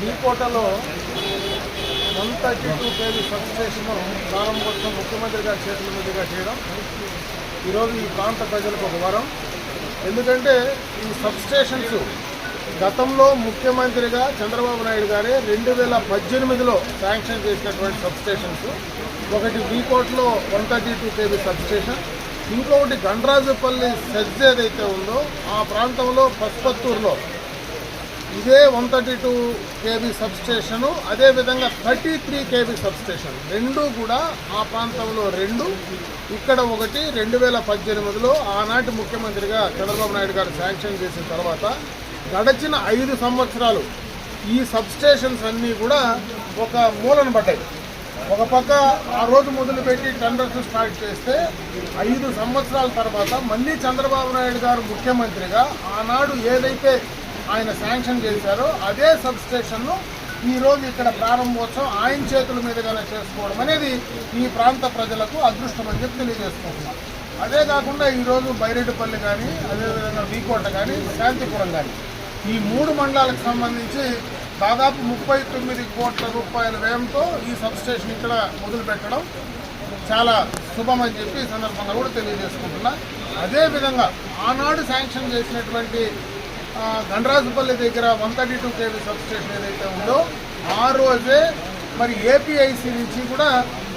మీకోటలో one thirty two KV substation ప్రారంభోత్సవం ముఖ్యమంత్రి గారి చేతుల మీదుగా చేయడం. ఈరోజు ఈ ప్రాంత ప్రజలకు ఒక వరం. ఎందుకంటే ఈ సబ్స్టేషన్స్ గతంలో ముఖ్యమంత్రిగా చంద్రబాబు నాయుడు గారే రెండు వేల పద్దెనిమిదిలో శాంక్షన్ చేసినటువంటి సబ్స్టేషన్స్ ఒకటి వీకోట్లో one thirty two KV substation ఇంకొకటి గండ్రాజుపల్లి సెజ్ ఏదైతే ఉందో ఆ ప్రాంతంలో పసుపత్తూరులో ఇదే one thirty two KV substation అదేవిధంగా థర్టీ త్రీ కేబీ సబ్స్టేషన్. రెండు కూడా ఆ ప్రాంతంలో రెండు ఇక్కడ ఒకటి రెండు వేల పద్దెనిమిదిలో ఆనాటి ముఖ్యమంత్రిగా చంద్రబాబు నాయుడు గారు శాంక్షన్ చేసిన తర్వాత గడచిన ఐదు సంవత్సరాలు ఈ సబ్స్టేషన్స్ అన్నీ కూడా ఒక మూలన పడ్డాయి. ఒక పక్క ఆ రోజు మొదలుపెట్టి టెండర్స్ స్టార్ట్ చేస్తే ఐదు సంవత్సరాల తర్వాత మళ్ళీ చంద్రబాబు నాయుడు గారు ముఖ్యమంత్రిగా ఆనాడు ఏదైతే ఆయన శాంక్షన్ చేశారో అదే సబ్స్టేషన్ను ఈరోజు ఇక్కడ ప్రారంభోత్సవం ఆయన చేతుల మీదుగానే చేసుకోవడం అనేది ఈ ప్రాంత ప్రజలకు అదృష్టం అని చెప్పి తెలియజేసుకుంటున్నాం అదే కాకుండా ఈరోజు బైరెడ్డిపల్లి కానీ అదేవిధంగా వీకోట కానీ శాంతిపురం కానీ ఈ మూడు మండలాలకు సంబంధించి దాదాపు ముప్పై తొమ్మిది కోట్ల రూపాయల వ్యయంతో ఈ సబ్స్టేషన్ ఇక్కడ మొదలుపెట్టడం చాలా చాలా శుభమని చెప్పి ఈ సందర్భంగా కూడా తెలియజేసుకుంటున్నా. అదేవిధంగా ఆనాడు శాంక్షన్ చేసినటువంటి గండ్రాజుపల్లి దగ్గర one thirty two KV substation ఏదైతే ఉందో ఆ రోజే మరి ఏపీఐసి నుంచి కూడా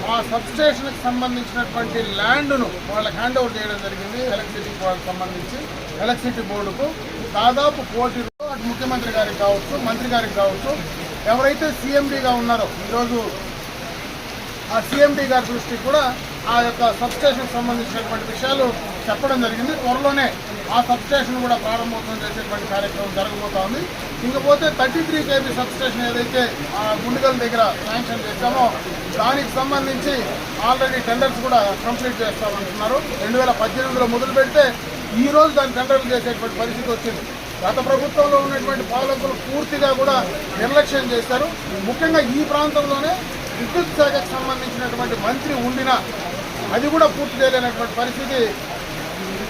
ఆ సబ్స్టేషన్కి సంబంధించినటువంటి ల్యాండ్ను వాళ్ళకి హ్యాండ్ ఓవర్ చేయడం జరిగింది ఎలక్ట్రిసిటీ వాళ్ళకి సంబంధించి ఎలక్ట్రిసిటీ బోర్డుకు. దాదాపు కోటి అటు ముఖ్యమంత్రి గారికి కావచ్చు మంత్రి గారికి కావచ్చు ఎవరైతే సీఎండీగా ఉన్నారో ఈరోజు ఆ సీఎండీ గారి దృష్టికి కూడా ఆ యొక్క సబ్స్టేషన్ సంబంధించినటువంటి విషయాలు చెప్పడం జరిగింది. త్వరలోనే ఆ సబ్స్టేషన్ కూడా ప్రారంభోత్సవం చేసేటువంటి కార్యక్రమం జరగబోతా ఉంది. ఇంకపోతే థర్టీ త్రీ కేబీ సబ్స్టేషన్ ఏదైతే ఆ గుండుగల దగ్గర శాంక్షన్ చేశామో దానికి సంబంధించి ఆల్రెడీ టెండర్స్ కూడా కంప్లీట్ చేస్తామంటున్నారు రెండు వేల పద్దెనిమిదిలో మొదలు పెడితే ఈ రోజు దాన్ని టెండర్లు చేసేటువంటి పరిస్థితి వచ్చింది. గత ప్రభుత్వంలో ఉన్నటువంటి పాలకులు పూర్తిగా కూడా నిర్లక్ష్యం చేశారు. ముఖ్యంగా ఈ ప్రాంతంలోనే విద్యుత్ శాఖకు సంబంధించినటువంటి మంత్రి ఉండినా అది కూడా పూర్తి చేయలేనటువంటి పరిస్థితి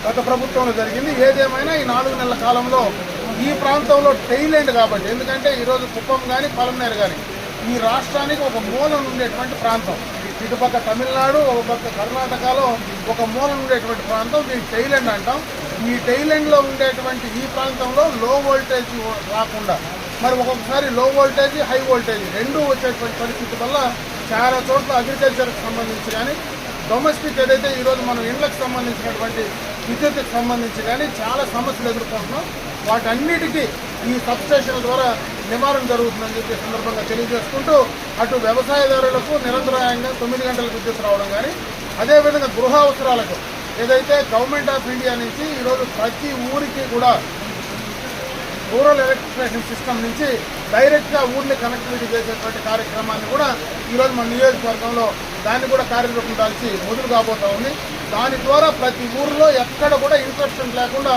గత ప్రభుత్వంలో జరిగింది. ఏదేమైనా ఈ నాలుగు నెలల కాలంలో ఈ ప్రాంతంలో టైలెండ్ కాబట్టి ఎందుకంటే ఈరోజు కుప్పం కానీ పలమనేరు కానీ ఈ రాష్ట్రానికి ఒక మూలం ఉండేటువంటి ప్రాంతం. ఇటుపక్క తమిళనాడు ఒక పక్క కర్ణాటకలో ఒక మూలం ఉండేటువంటి ప్రాంతం. దీన్ని టైలెండ్ అంటాం. ఈ టైలెండ్లో ఉండేటువంటి ఈ ప్రాంతంలో లో వోల్టేజ్ రాకుండా మరి ఒక్కొక్కసారి లో వోల్టేజ్ హై వోల్టేజ్ రెండు వచ్చేటువంటి పరిస్థితి వల్ల చాలా చోట్ల అగ్రికల్చర్కి సంబంధించి కానీ డొమెస్టిక్ ఏదైతే ఈరోజు మనం ఇండ్లకు సంబంధించినటువంటి విద్యుత్కి సంబంధించి కానీ చాలా సమస్యలు ఎదుర్కొంటున్నాం. వాటన్నిటికీ ఈ సబ్స్టేషన్ ద్వారా నివారణ జరుగుతుందని చెప్పి సందర్భంగా తెలియజేసుకుంటూ అటు వ్యవసాయదారులకు నిరంతరాయంగా తొమ్మిది గంటల విద్యుత్ రావడం కానీ అదేవిధంగా గృహ అవసరాలకు ఏదైతే గవర్నమెంట్ ఆఫ్ ఇండియా నుంచి ఈరోజు ప్రతి ఊరికి కూడా రూరల్ ఎలక్ట్రిఫికేషన్ సిస్టమ్ నుంచి డైరెక్ట్గా ఊరిని కనెక్టివిటీ చేసేటువంటి కార్యక్రమాన్ని కూడా ఈరోజు మన నియోజకవర్గంలో దాన్ని కూడా కార్యరూపం దాల్చి మొదలు కాబోతా ఉంది. దాని ద్వారా ప్రతి ఊరిలో ఎక్కడ కూడా ఇన్స్ట్రక్షన్ లేకుండా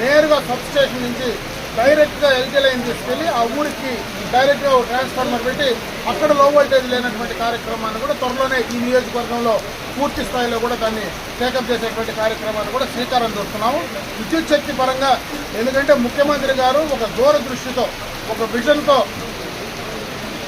నేరుగా సబ్ స్టేషన్ నుంచి డైరెక్ట్గా ఎల్జీ లైన్ తీసుకెళ్ళి ఆ ఊరికి డైరెక్ట్గా ఒక ట్రాన్స్ఫార్మర్ పెట్టి అక్కడ లో వోల్టేజ్ లేనటువంటి కార్యక్రమాన్ని కూడా త్వరలోనే ఈ నియోజకవర్గంలో పూర్తి స్థాయిలో కూడా దాన్ని టేకప్ చేసేటువంటి కార్యక్రమాన్ని కూడా శ్రీకారం చూస్తున్నాము. విద్యుత్ శక్తి పరంగా ఎందుకంటే ముఖ్యమంత్రి గారు ఒక దూరదృష్టితో ఒక విజన్తో